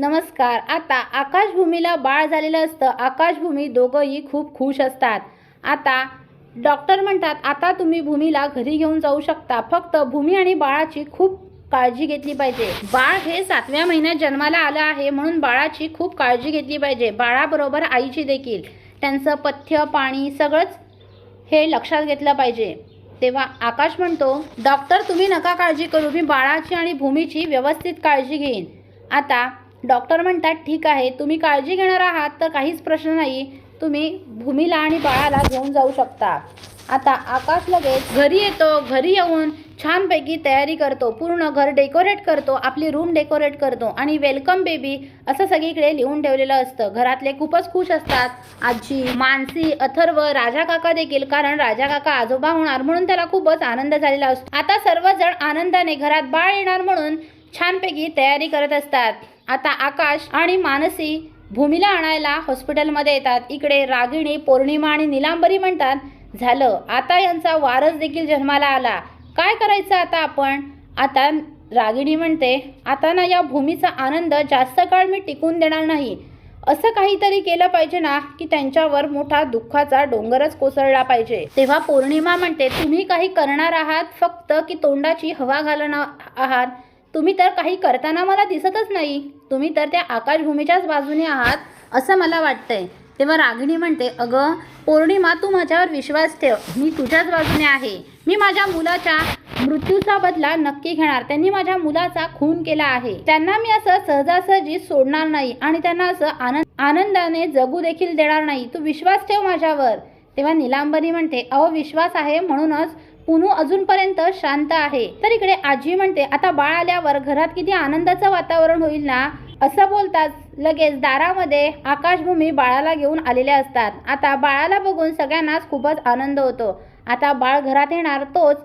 नमस्कार. आता आकाशभूमीला बाळ झालेलं असतं. आकाशभूमी दोघंही खूप खुश असतात. आता डॉक्टर म्हणतात आता तुम्ही भूमीला घरी घेऊन जाऊ शकता. फक्त भूमी आणि बाळाची खूप काळजी घेतली पाहिजे. बाळ हे सातव्या महिन्यात जन्माला आलं आहे म्हणून बाळाची खूप काळजी घेतली पाहिजे. बाळाबरोबर आईची देखील. त्यांचं पथ्य पाणी सगळंच हे लक्षात घेतलं पाहिजे. तेव्हा आकाश म्हणतो डॉक्टर तुम्ही नका काळजी करू. मी बाळाची आणि भूमीची व्यवस्थित काळजी घेईन. आता डॉक्टर म्हणतात ठीक आहे तुम्ही काळजी घेणार आहात तर काहीच प्रश्न नाही. तुम्ही भूमीला आणि बाळाला घेऊन जाऊ शकता. आता आकाश लगेच घरी येतो घरी येऊन छानपैकी तयारी करतो पूर्ण घर डेकोरेट करतो आपली रूम डेकोरेट करतो आणि वेलकम बेबी असं सगळीकडे लिहून ठेवलेलं असतं. घरातले खूपच खुश असतात. आजी मानसी अथर्व राजा काका देखील कारण राजा काका आजोबा होणार म्हणून त्याला खूपच आनंद झालेला असतो. आता सर्वजण आनंदाने घरात बाळ येणार म्हणून छानपैकी तयारी करत असतात. आता आकाश आणि मानसी भूमीला आणायला हॉस्पिटलमध्ये येतात. इकडे रागिणी पौर्णिमा आणि निलांबरी म्हणतात. झालं. आता यांचा वारस देखील जन्माला आला. काय करायचं आता आपण? आता रागिणी म्हणते आता ना या भूमीचा आनंद जास्त काळ मी टिकून देणार नाही. असं काहीतरी केलं पाहिजे ना की त्यांच्यावर मोठा दुःखाचा डोंगरच कोसळला पाहिजे. तेव्हा पौर्णिमा म्हणते तुम्ही काही करणार आहात? फक्त की तोंडाची हवा घालणार आहात? तुम्ही तर काही करताना मला दिसतच नाही. तुम्ही तर त्या आकाशभूमीच्याच बाजूने आहात असं मला वाटतंय. तेव्हा रागिणी म्हणते अगं पौर्णिमा तू माझ्यावर विश्वास ठेव. मी तुझ्याच बाजूने आहे. मी माझ्या मुलाच्या मृत्यूचा बदला नक्की घेणार. त्यांनी माझ्या मुलाचा खून केला आहे. त्यांना मी असं सहजासहजी सोडणार नाही आणि त्यांना असं आनंद आनंदाने जगू देखील देणार नाही. तू विश्वास ठेव माझ्यावर. तेव्हा निलांबरी म्हणते अहो विश्वास आहे म्हणूनच पुनू अजूनपर्यंत शांत आहे. तर इकडे आजी म्हणते आता बाळ आल्यावर घरात किती आनंदाचं वातावरण होईल ना? असं बोलताच लगेच दारामध्ये आकाशभूमी बाळाला घेऊन आलेल्या असतात. आता बाळाला बघून सगळ्यांनाच खूपच आनंद होतो. आता बाळ घरात येणार तोच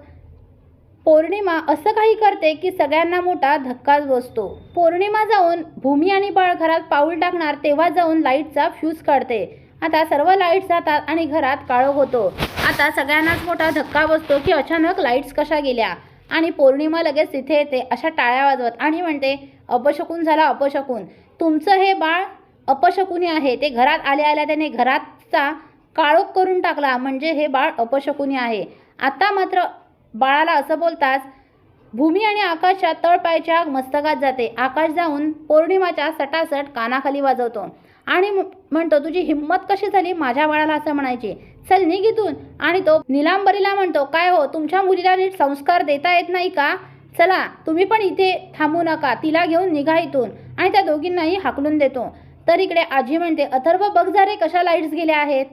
पौर्णिमा असं काही करते की सगळ्यांना मोठा धक्काच बसतो. पौर्णिमा जाऊन भूमी आणि बाळ घरात पाऊल टाकणार तेव्हा जाऊन लाईटचा फ्यूज काढते. आता सर्व लाईट्स जातात आणि घरात काळोख होतो. आता सगळ्यांनाच मोठा धक्का बसतो की अचानक लाईट्स कशा गेल्या? आणि पौर्णिमा लगेच तिथे येते अशा टाळ्या वाजवत. आणि म्हणते अपशकून झाला अपशकून. तुमचं हे बाळ अपशकुनी आहे. ते घरात आल्या आल्या त्याने घरातचा काळोख करून टाकला. म्हणजे हे बाळ अपशकुनी आहे. आता मात्र बाळाला असं बोलताच भूमी आणि आकाशच्या तळपायच्या मस्तकात जाते. आकाश जाऊन पौर्णिमाच्या सटासट कानाखाली वाजवतो. आणि म्हणतो तुझी हिंमत कशी झाली माझ्या बाळाला असं म्हणायची? चल निघितून आणि तो निलांबरीला म्हणतो काय हो तुमच्या मुलीला नीट संस्कार देता येत नाही का? चला तुम्ही पण इथे थांबू नका तिला घेऊन निघा इथून. आणि त्या दोघींनाही हाकलून देतो. तर इकडे आजी म्हणते अथर्व बघ जा रे कशा लाईट्स गेल्या आहेत.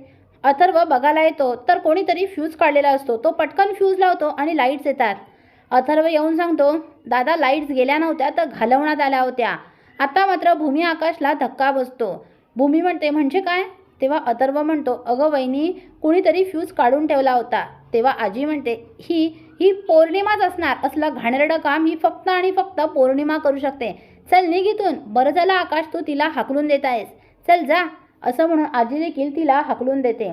अथर्व बघायला येतो तर कोणीतरी फ्यूज काढलेला असतो. तो पटकन फ्यूज लावतो आणि लाईट्स येतात. अथर्व येऊन सांगतो दादा लाईट्स गेल्या नव्हत्या तर घालवण्यात आल्या होत्या. आता मात्र भूमी आकाशला धक्का बसतो. भूमी म्हणते म्हणजे काय? तेव्हा अथर्व म्हणतो अगं वहिनी कुणीतरी फ्यूज काढून ठेवला होता. तेव्हा आजी म्हणते ही ही पौर्णिमाच असणार. असलं घाणेरडं काम ही फक्त आणि फक्त पौर्णिमा करू शकते. चल निघितून बरं झालं आकाश तू तिला हाकलून देत आहेस. चल जा. असं म्हणून आजी देखील तिला हाकलून देते.